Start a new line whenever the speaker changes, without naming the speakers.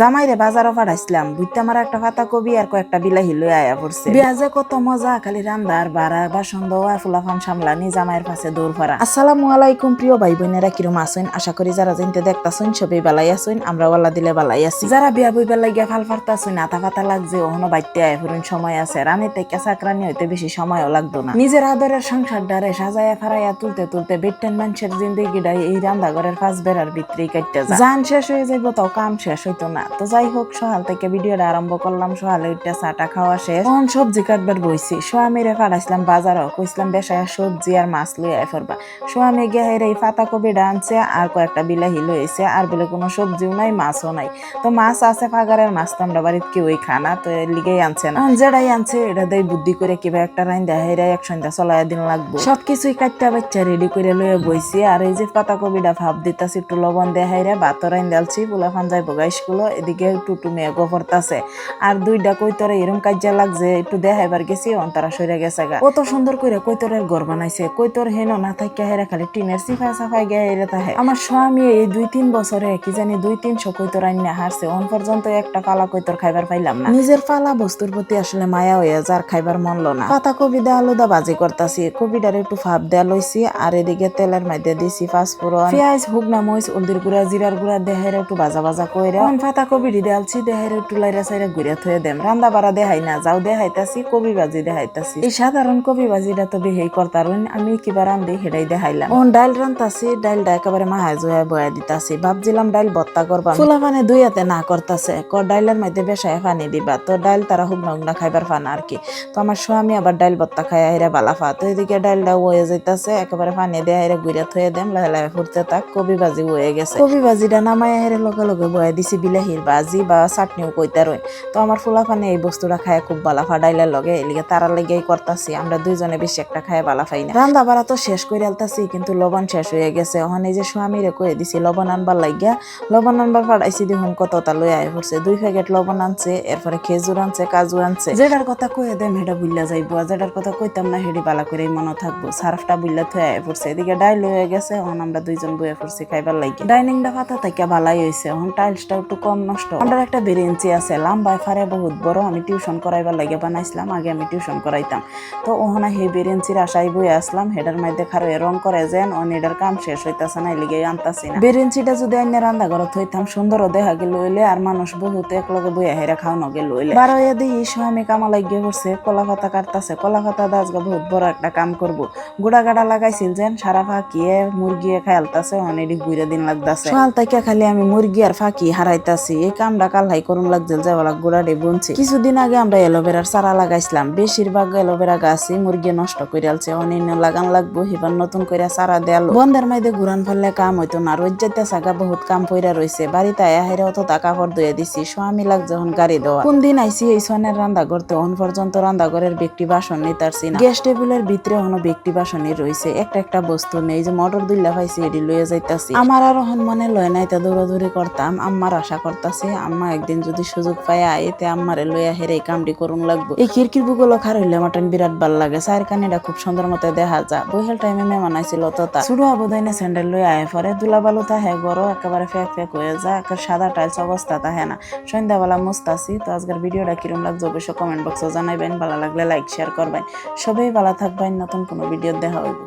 জামাইরে বাজারও পাঠাইছিলাম বুঝতে আমার একটা পাতা কবি আর কয়েকটা বিলাহি লই আয়া পড়ছে। বিয়াজে কত মজা খালি রান্দার বাড়া বাসন দেওয়া ফুলাফান সামলানি জামাইয়ের পাশে দৌড় ফারা। আসসালামু আলাইকুম প্রিয় ভাই বোনেরা কিরম আছেন? আশা করি যারা জানতে দেখতাছেন সবই বালাই আছেন আমরা ওয়াল্লা দিলে বালাই আছি। যারা বিয়া বই বেলা গিয়া ফাল ফারতাছেন আতা পাতা লাগছে ওহনো বাইতে আয় ফুরুন সময় আছে রানে থেকে চাকরানি হইতে বেশি সময়ও লাগতো না। নিজের আদরের সংসার ডারে সাজায়া ফারাইয়া তুলতে তুলতে বেটেন মানুষের জিন্দিগিটাই এই রান্না ঘরের পাঁচ বেড়ার ভিতরেই কাটতে যায়। জান শেষ হয়ে যাইব তাও কাম শেষ হইতো না। তো যাই হোক সকাল থেকে ভিডিওটা আরম্ভ করলাম। সকালে উঠে চাটা খাওয়া শেষ। তখন সবজি কাটবার বইছি। সোয়ামিরে ফাড়াইছিলাম বাজারও। কইছিলাম বেসায়া সবজি আর মাছ লই আয় ফরবা। সোয়ামি গিয়ে হেরে এই পাতা কবিটা আনছে আর কয়েকটা বিলাহি লইছে। আর বলে, কোনো সবজিও নাই, মাছও নাই। তো মাছ আছে ফাগারের মাছ, তো আমরা বাড়িতে কেউই খানা তো এর লিগেই আনছে না। যেটাই আনছে, এটা দেয় বুদ্ধি করে কিবা একটা রাইন হেরা এক সন্ধ্যা চলাই দিন লাগবো। সব কিছুই কাটটা বাচ্চা রেডি করে লয়ে বইছি। আর এই যে পাতা কবিটা ভাব দিতাছি, একটু লবণ দেয় হাইরে ভাত রাইন দেলছি পোলা ফান যাইব গাইসগুলো এদিকে টুটু মেয়ে গোবরতাছে আর দুইটা কৈতরে এরম কাজ্যা লাগছে, একটু দেখাইবার গেছি, অন্তরা সরে গেছে গা। কত সুন্দর করে কৈতরের ঘর বানাইছে। কৈতর হেন না থাকিয়া হেরা খালি টিনের সিফা সাফাই গিয়ে হেরে তাহে আমার স্বামী এই দুই তিন বছরে কি জানি দুই তিনশো কৈতর আইনে হারছে। অন পর্যন্ত একটা পালা কৈতর খাইবার পাইলাম না। নিজের পালা বস্তুর প্রতি আসলে মায়া হয়ে যার খাইবার মনলো না পাতা কবি দেয়া আলুদা বাজি করতাছি। কবিটার একটু ফাপ দেয়া লইছি, আর এদিকে তেলের মধ্যে দিছি পাঁচফোড়ন পেঁয়াজ হুগনা মরিচ, হলদির গুঁড়া, জিরার গুঁড়া, দেহের একটু বাজা বাজা কইরা। পাতা কবি দেয়ালছি দেহের একটু লাইরা সাইরা ঘুরে থয়ে দেম। রান্দা বাড়া দেখাই না যাও দেখাইতাছি কবি বাজি দেখাইতাছি এই সাধারণ কবি বাজিটা তো বেহেই করতারুন আমি কিবা রান্ধি হেডাই দেখাইলাম অন ডাইল রান্তাছি ডাইলটা একেবারে মাহায় জুয়া বয়া দিতাছি। ভাবছিলাম ডাইল ভত্তা করবা ফুলা মানে দুই হাতে না করতাছে ক ডাইলের মধ্যে বেসায় পানি দিবা। তো ডাইল তারা হুগনা হুগনা খাইবার ফানা আর কি। তো আমার স্বামী আবার ডাইল খাই হেরা বালা ফা। তো এদিকে ডাইলটা হয়ে যাইতাছে একেবারে পানি দিয়ে হেরে ঘুরে থয়ে দেম, লাহে লাহে ফুটতে তাক কবি বাজি হয়ে গেছে। কবি বাজিটা নামাই হেরে লগে লগে বয়ে দিছি বিলাহির বাজি বা চাটনিও কইতা রই তো আমার ফুলা পানি এই বস্তুটা খায় খুব বালা ফা ডাইলের লগে, এলিগে তারা লেগেই করতাছি আমরা দুইজনে বেশি একটা খায় বালা পাই না। রান্না বাড়া তো শেষ করে আলতাছি, কিন্তু লবণ শেষ হয়ে গেছে। ওখানে যে স্বামীরে কয়ে দিছি, লবণ আনবার লাগিয়া, লবণ আনবার পাঠাইছি দেখুন কতটা লই আয় পড়ছে দুই প্যাকেট লবণ আনছে, এরপরে খেজুর আনছে, কাজু আনছে। যেটার কথা কয়ে দেম হেটা যাইবো, আর যেটার কথা কইতাম না হেডি বালা করে মনে থাকব। সার্ফটা বুল্লা থয়ে আয় পড়ছে এদিকে ডাইল হয়ে গেছে এখন আমরা দুইজন বয়ে পড়ছি খাইবার লাগি ডাইনিংটা পাতা থেকে ভালাই হয়েছে এখন টাইলসটা একটু কম নষ্ট। আমরা একটা বেরেঞ্চি আছে লাম্বায় ফারে বহুত বড়, আমি টিউশন করাইবার লাগে বানাইছিলাম, আগে আমি টিউশন করাইতাম। তো ওখানে সেই বেরেঞ্চির আশায় বই আসলাম, হেডার মধ্যে খারো রং করে যেন অন এটার কাম শেষ হইতাছে না এলিগে আনতাছি না। বেরেঞ্চিটা যদি আইনে রান্না ঘরত হইতাম সুন্দরও দেখা গেল লইলে আর মানুষ বহুত একলগে বইয়া হেরা খাওয়ানো গেল লইলে। বারো এ দিই স্বামী কামা লাগিয়ে পড়ছে কলা পাতা কাটতাছে কলা পাতা দাজগা বহুত বড় একটা কাম করব। গুড়া গাড়া লাগাইছিল যেন, সারা ফাঁকিয়ে মুরগি খায়ালতাছে অনেক ঘুরে দিন লাগতাছে। সকাল থেকে খালি আমি মুরগি আর ফাঁকি হারাইতাছি। এই কামটা কালহাই করুন লাগছিল যাওয়ালা গুড়াডে বুনছি। কিছুদিন আগে আমরা এলোভেরার চারা লাগাইছিলাম। বেশিরভাগ এলোভেরা গাছই মুরগি নষ্ট করে আলছে অনিন্য লাগান লাগবো, এবার নতুন করে চারা দেয়াল। বন্ধের মাইদে ঘুরান ফেললে কাম হইতো না, রোজ সাগা বহুত কাম পইরা রইছে। বাড়িতে আয়া হেরে অত টাকা পর ধুয়ে দিছি, স্বামী লাগ যখন গাড়ি দেওয়া। কোন দিন আইসি এই সনের রান্না করতে অন পর্যন্ত রান্না ঘরের ব্যক্তি বাসন নেই তার সিনা গ্যাস টেবিলের ভিতরে হনো ব্যক্তি বাসনই রইছে। একটা একটা বস্তু নেই যে মোটর দুইলা পাইছি, এটি লইয়ে যাইতাছি। আমার আর হন মনে লয় নাই তা দৌড়াদৌড়ি করতাম, আম্মার আশা করতাছি, আম্মা একদিন যদি সুযোগ পায় আইতে আম্মারে লইয়া হেরে এই কামটি করুন লাগবো। এই খিরকির বুগুলো খার হইলে মাটন বিরাট ভালো লাগে। সাইর কানিটা খুব সুন্দর মতো দেখা যা বইহেল টাইমে আইছিল তো তা শুরু আবদাইনে স্যান্ডেল লই আয় পরে দুলা বালু তাহে গরো একেবারে ফেক ফেক হয়ে যা একের সাদা টাইলস অবস্থা তাহে না। সন্ধ্যাবেলা মুস্তাছি তো আজকের ভিডিওটা কিরম লাগছে অবশ্যই কমেন্ট বক্সে জানাইবেন। ভালো লাগলে লাইক শেয়ার করবেন। সবাই ভালো থাকবেন। নতুন কোনো ভিডিও দেখা হইব।